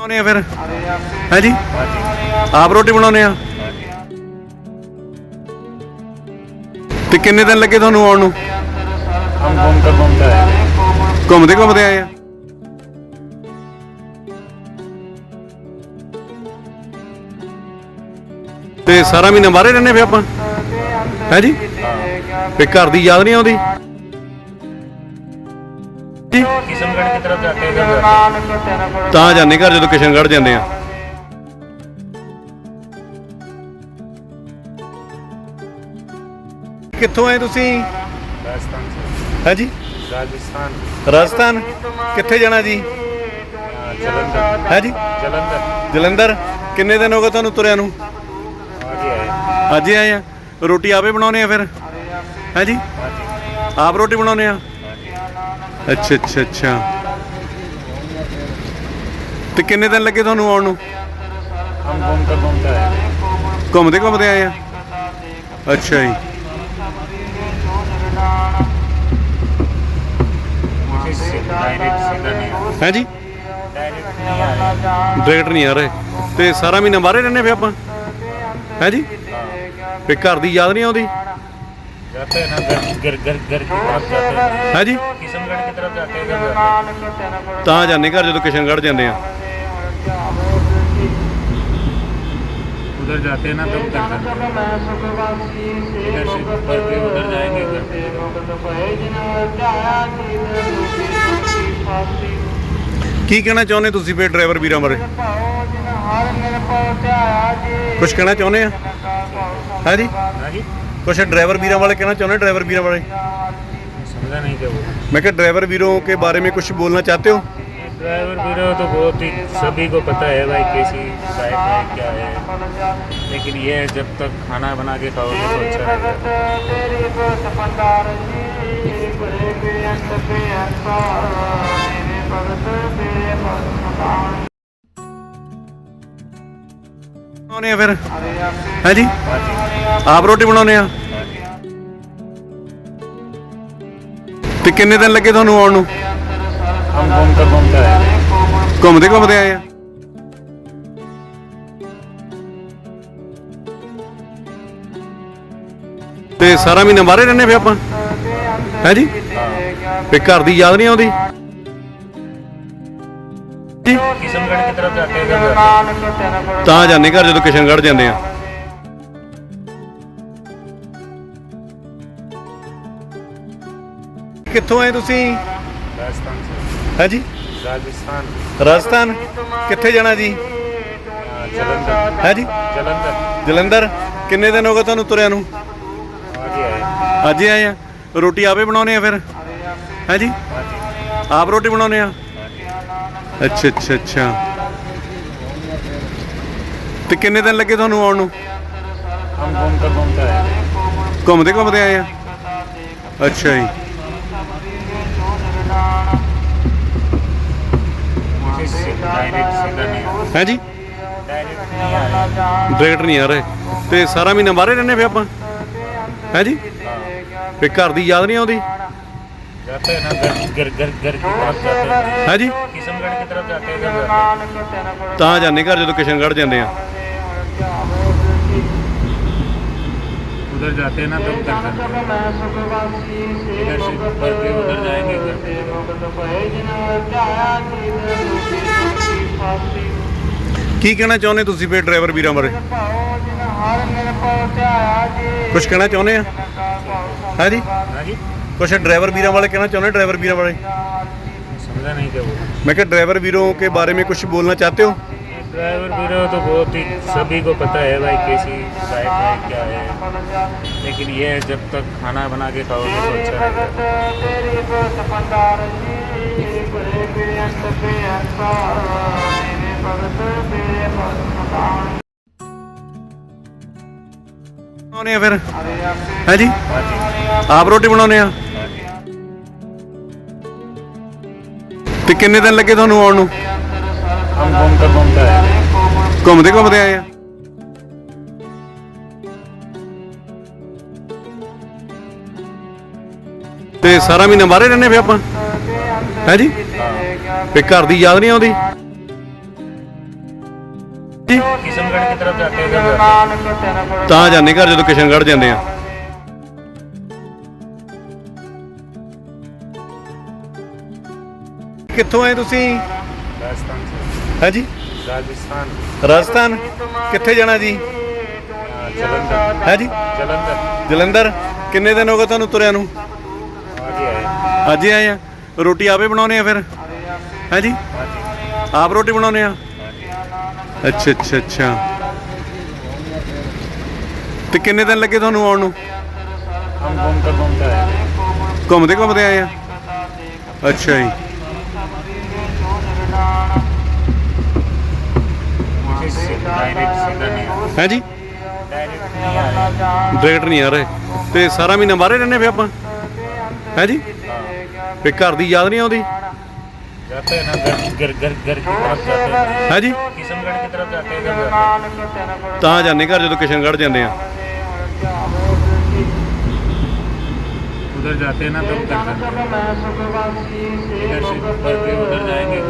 ਬਣਾਉਨੇ ਆ ਫਿਰ? ਹਾਂਜੀ ਆਪ ਰੋਟੀ ਬਣਾਉਨੇ ਆ? ਤੇ ਕਿੰਨੇ ਦਿਨ ਲੱਗੇ ਤੁਹਾਨੂੰ ਆਉਣ ਨੂੰ? ਘੁੰਮਦੇ ਘੁੰਮਦੇ ਆਏ ਆ? ਤੇ ਸਾਰਾ ਮਹੀਨਾ ਬਾਹਰੇ ਰਹਿੰਦੇ ਫੇ ਆਪਾਂ? ਹੈ। ਜੀ? ਫੇ ਘਰ ਦੀ ਯਾਦ ਨਹੀਂ ਆਉਂਦੀ? किशनगढ़ की तरफ जाते हैं जब जाते हैं। ਤਾਂ ਜਾਂਦੇ ਘਰ ਜਦੋਂ ਕਿਸ਼ਨਗੜ੍ਹ ਜਾਂਦੇ ਆ ਕਿੱਥੋਂ ਆਏ ਤੁਸੀਂ राजस्थान से ਹੈ ਜੀ राजस्थान ਰਾਜਸਥਾਨ ਕਿੱਥੇ ਜਾਣਾ ਜੀ यहाँ जलंधर ਹੈ ਜੀ जलंधर ਜਲੰਧਰ ਕਿੰਨੇ ਦਿਨ ਹੋ ਗਏ ਤੁਹਾਨੂੰ ਤੁਰਿਆ ਨੂੰ आगे आए ਅੱਜ ਹੀ ਆਏ ਆ ਰੋਟੀ ਆਪੇ ਬਣਾਉਨੇ ਆ ਫਿਰ ਹੈ ਜੀ आगे ਆਪ ਰੋਟੀ ਬਣਾਉਨੇ ਆ ਅੱਛਾ ਅੱਛਾ ਅੱਛਾ ਤੇ ਕਿੰਨੇ ਦਿਨ ਲੱਗੇ ਤੁਹਾਨੂੰ ਆਉਣ ਨੂੰ हम घूमते घूमते आए ਘੁੰਮਦੇ ਘੁੰਮਦੇ ਆਏ ਆ ਅੱਛਾ ਜੀ मुझे से- डायरेक्ट सीधा नहीं आया। ਹੈ ਜੀ डायरेक्ट नहीं आया ਡਾਇਰੈਕਟ ਨਹੀਂ ਆ ਰਹੇ ਤੇ ਸਾਰਾ ਮਹੀਨਾ ਬਾਹਰੇ ਰਹਿੰਦੇ ਫੇ ਆਪਾਂ ਹੈ ਜੀ ਫੇ ਘਰ ਦੀ ਯਾਦ ਨਹੀਂ ਆਉਂਦੀ जाते हैं ना घर घर घर घर की तरफ जाते हैं ਹੈ ਜੀ किशनगढ़ की तरफ जाते हैं जब जाते हैं। ਤਾਂ ਜਾਂਦੇ ਘਰ ਜਦੋਂ ਕਿਸ਼ਨਗੜ੍ਹ ਜਾਂਦੇ ਆ उधर जाते हैं ना तब उधर जाते हैं इधर से भर के उधर जाएंगे घर ਕੀ ਕਹਿਣਾ ਚਾਹੁੰਦੇ ਤੁਸੀਂ ਫੇ ਡਰਾਈਵਰ ਵੀਰਾਂ ਬਾਰੇ ਕੁਝ ਕਹਿਣਾ ਚਾਹੁੰਦੇ ਆ ਹੈ ਜੀ हाँ जी ਕੁਝ ਡਰਾਈਵਰ ਵੀਰਾਂ ਵਾਲੇ ਕਹਿਣਾ ਚਾਹੁੰਦੇ ਡਰਾਈਵਰ ਵੀਰਾਂ ਵਾਲੇ? समझा क्या मैं ड्राइवर वीरों के बारे में कुछ बोलना चाहते हो ड्राइवर वीरो तो बहुत ही सभी को पता है भाई कैसी बाइक है क्या है लेकिन ये है, जब तक खाना बना के खाओगे तो अच्छा रहेगा है जी ਆਪ ਰੋਟੀ ਬਣਾਉਨੇ ਆ? ਤੇ ਕਿੰਨੇ ਦਿਨ ਲੱਗੇ ਤੁਹਾਨੂੰ ਆਉਣ ਨੂੰ? ਘੁੰਮਦੇ ਘੁੰਮਦੇ ਆਏ ਆ। ਤੇ ਸਾਰਾ ਮਹੀਨਾ ਬਾਹਰੇ ਰਹਿੰਦੇ ਫੇ ਆਪਾਂ? ਹੈ ਜੀ? ਫੇ ਘਰ ਦੀ ਯਾਦ ਨਹੀਂ ਆਉਂਦੀ? ਜੀ? ਦੀ ਤਰਫ ਜਾਂਦੇ ਆ। ਤਾਂ ਜਾਂਦੇ ਘਰ ਜਦੋਂ ਕਿਸ਼ਨਗੜ੍ਹ ਜਾਂਦੇ ਆ। ਕਿੱਥੋਂ ਆਏ ਤੁਸੀਂ? ਰਾਜਸਥਾਨ ਕਿੱਥੇ ਜਾਣਾ ਜੀ? ਜਲੰਧਰ। ਕਿੰਨੇ ਦਿਨ ਹੋ ਗਏ ਤੁਹਾਨੂੰ ਤੁਰਿਆਂ ਨੂੰ? ਅੱਜ ਆਏ ਆ। ਰੋਟੀ ਆਪੇ ਬਣਾਉਨੇ ਆ ਫਿਰ? ਹਾਂਜੀ। ਆਪ ਰੋਟੀ ਬਣਾਉਨੇ ਆ? ਅੱਛਾ ਅੱਛਾ ਅੱਛਾ। ਤੇ ਕਿੰਨੇ ਦਿਨ ਲੱਗੇ ਤੁਹਾਨੂੰ ਆਉਣ ਨੂੰ? ਹਮ ਘੁੰਮਦੇ ਘੁੰਮਦੇ ਆਏ ਆ। ਅੱਛਾ ਜੀ। आया ਡਾਇਰੈਕਟ ਨਹੀਂ ਆ ਰਹੇ ਤੇ ਸਾਰਾ ਮਹੀਨਾ ਬਾਹਰੇ ਰਹਿੰਦੇ ਫੇ ਆਪਾਂ ਹੈ ਜੀ ਫੇ ਘਰ ਦੀ ਯਾਦ ਨਹੀਂ ਆਉਂਦੀ जाते हैं ना घर घर घर घर की तरफ जाते हैं ਹੈ ਜੀ किशनगढ़ की तरफ जाते हैं जब जाते हैं। ਤਾਂ ਜਾਂਦੇ ਘਰ ਜਦੋਂ ਕਿਸ਼ਨਗੜ੍ਹ ਜਾਂਦੇ ਆ उधर जाते हैं ना तो उधर इधर से बढ़ के उधर जाएंगे ਕੀ ਕਹਿਣਾ ਚਾਹੁੰਦੇ ਤੁਸੀਂ ਫਿਰ ਡਰਾਈਵਰ ਵੀਰਾਂ ਬਾਰੇ? ਕੁਝ ਕਹਿਣਾ ਚਾਹੁੰਦੇ ਆ? ਹਾਂਜੀ? ਹਾਂਜੀ। ਕੁਝ ਡਰਾਈਵਰ ਵੀਰਾਂ ਬਾਰੇ ਕਹਿਣਾ ਚਾਹੁੰਦੇ ਡਰਾਈਵਰ ਵੀਰਾਂ ਬਾਰੇ? ਸਮਝਾ ਨਹੀਂ ਕਿਹਾ ਮੈਂ ਕਿਹਾ ਡਰਾਈਵਰ ਵੀਰੋਂ ਕੇ ਬਾਰੇ ਮੇਂ ਕੁਝ ਬੋਲਣਾ ਚਾਹਤੇ ਹੋ? ड्राइवर वीरो तो बहुत ही सभी को पता है भाई कैसी बाइक है क्या है लेकिन ये है जब तक खाना बना के खाओगे तो अच्छा रहेगा ਬਣਾਉਨੇ ਆ ਫਿਰ ਹੈ ਜੀ बाकी ਆਪ ਰੋਟੀ ਬਣਾਉਨੇ ਆ ਤੇ ਕਿੰਨੇ ਦਿਨ ਲੱਗੇ ਤੁਹਾਨੂੰ ਆਉਣ ਨੂੰ ਘੁੰਮਦਾ ਘੁੰਮਦੇ ਘੁੰਮਦੇ ਆਏ ਤੇ ਸਾਰਾ ਮਹੀਨਾ ਬਾਹਰੇ ਰਹਿੰਦੇ ਫੇ ਆਪਾਂ? ਹੈ ਜੀ? ਫੇ ਘਰ ਦੀ ਯਾਦ ਨਹੀਂ ਆਉਂਦੀ? ਤਾਂ ਜਾਂਦੇ ਘਰ ਜਦੋਂ ਕਿਸ਼ਨਗੜ੍ਹ ਜਾਂਦੇ ਆ। ਕਿੱਥੋਂ ਆਏ ਤੁਸੀਂ? ਰਾਜਸਥਾਨ ਹਾਂਜੀ। ਰਾਜਸਥਾਨ। ਰਾਜਸਥਾਨ। ਕਿੱਥੇ ਜਾਣਾ ਜੀ? ਜਲੰਧਰ। ਹੈ ਜਲੰਧਰ। ਜਲੰਧਰ ਕਿੰਨੇ ਦਿਨ ਹੋ ਗਏ ਤੁਹਾਨੂੰ ਤੁਰਿਆ ਨੂੰ? ਅੱਜ ਆਏ ਆ। ਰੋਟੀ ਆਪੇ ਬਣਾਉਣੇ ਆ ਫਿਰ? ਹੈ ਜੀ ਆਪ ਰੋਟੀ ਬਣਾਉਨੇ ਆ? ਅੱਛਾ ਅੱਛਾ ਅੱਛਾ। ਤੇ ਕਿੰਨੇ ਦਿਨ ਲੱਗੇ ਤੁਹਾਨੂੰ ਆਉਣ ਨੂੰ? ਹਮ ਘੁੰਮਦੇ ਘੁੰਮਦੇ ਆਏ ਆ। ਅੱਛਾ ਜੀ। डायरेक्ट सीधा नहीं आए ਹੈ ਜੀ डायरेक्ट नहीं आ रहे ਡਾਇਰੈਕਟ ਨਹੀਂ ਆ ਰਹੇ ਤੇ ਸਾਰਾ ਮਹੀਨਾ ਬਾਹਰੇ ਰਹਿੰਦੇ ਫੇ ਆਪਾਂ ਹੈ ਜੀ हाँ, ਫੇ ਘਰ ਦੀ ਯਾਦ ਨਹੀਂ ਆਉਂਦੀ जाते हैं ना घर घर घर घर की तरफ जाते हैं ਹੈ ਜੀ किशनगढ़ की तरफ जाते हैं जब जाते हैं ਤਾਂ ਜਾਂਦੇ ਘਰ ਜਦੋਂ ਕਿਸ਼ਨਗੜ੍ਹ ਜਾਂਦੇ ਆ उधर जाते हैं ना तब तक से उधर जाएंगे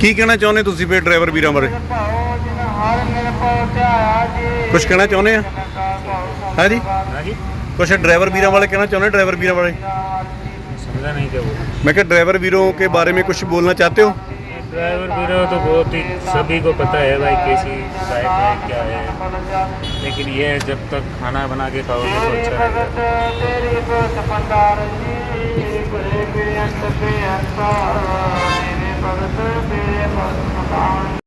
ਕੀ ਕਹਿਣਾ ਚਾਹੁੰਦੇ ਤੁਸੀਂ ਵੀ ਡਰਾਈਵਰ ਵੀਰਾਂ ਬਾਰੇ? ਕੁਝ ਕਹਿਣਾ ਚਾਹੁੰਦੇ ਆ? ਹਾਂਜੀ? ਹਾਂਜੀ। ਕੁਝ ਡਰਾਈਵਰ ਵੀਰਾਂ ਵਾਲੇ ਕਹਿਣਾ ਚਾਹੁੰਦੇ ਡਰਾਈਵਰ ਵੀਰਾਂ ਵਾਲੇ ਸਮਝਾ ਨਹੀਂ ਕਿਹਾ ਮੈਂ ਕਿਹਾ ਡਰਾਈਵਰ ਵੀਰੋਂ ਕੇ ਬਾਰੇ ਮੇਂ ਕੁਝ ਬੋਲਣਾ ਚਾਹਤੇ ਹੋ? ड्राइवर वीरो तो बहुत ही सभी को पता है भाई कैसी बाइक है क्या है लेकिन ये है, जब तक खाना बना के खाओगे तो अच्छा रहेगा